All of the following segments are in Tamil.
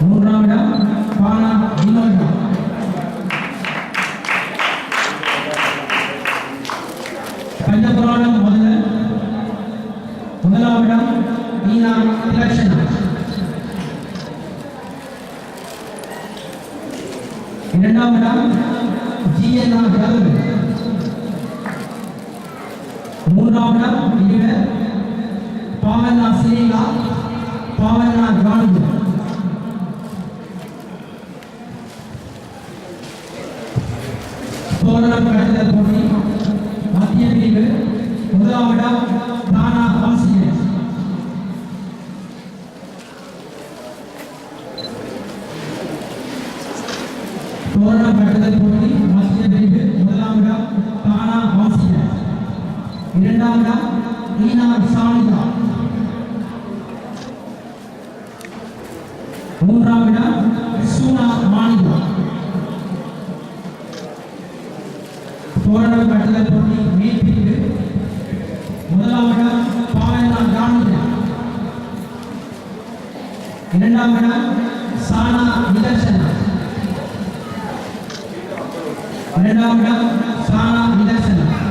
மூன்றாம் இடம் பாலா வினோதா. பஞ்சபுராணம் முதல்ல முதலாம் இடம் மீனா இலட்சணம் இரண்டாம் இடம் ஜிஎன்ஆர் கருவு மூன்றாம் இடம் இவ பாவனா சிரேகா பாவனா ராணு தோரணம் கடந்த போட்டி மத்திய பிரிவு முதலாம் இடம் தானா ஆசிரியர் தோரணம் கடந்த போட்டி மத்திய பிரிவு முதலாம் இடம் தானா ஆசிரியர் இரண்டாம் இடம் ஈனா சானிதா மூன்றாம் இடம் சூனா மாணிதா தோரணம் கட்டளை போட்டி மேல் முதலாம் இடம் பாவனா ராணுவ இரண்டாம் இடம் சானா நிதர்சனா இரண்டாம் இடம் சானா நிதர்சனா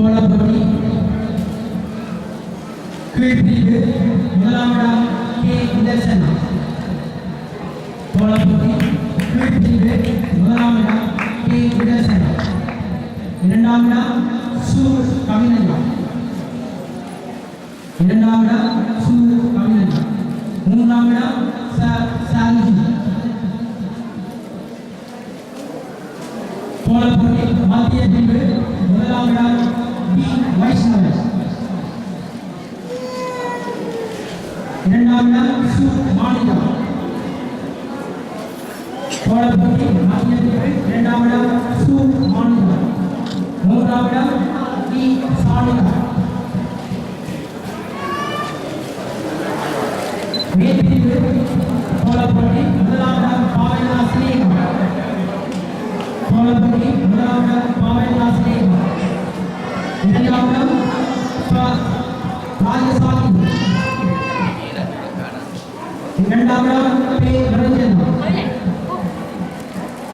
கோலப்பட்டி கீழ்பிரிவு முதலாம் இடம் கே நிதர்சனா கோலப்பட்டி கீழ்பிரிவு முதலாம் இடம் கே நிதர்சனா இரண்டாம் இடம் சு கவிஞா இரண்டாம் இடம் சு கவிஞா மூன்றாம் இடம் ச சாலிஜி கோலப்பட்டி மத்திய பிரிவு இரண்டாம் இடம் சு மாணிகா கோலப்பட்டி மத்திய பிரிவு இரண்டாம் இடம் சு மாணிகா மூன்றாம் இடம் பி சாணிகா மேற்பிரிவு கோலப்பட்டி முதலாம் இடம் பாவைனா சினேகா கோலப்பட்டி முதலாம் இடம் பாவைனா சினேகா இரண்டாம் இடம் ப രണ്ടാമത് പേ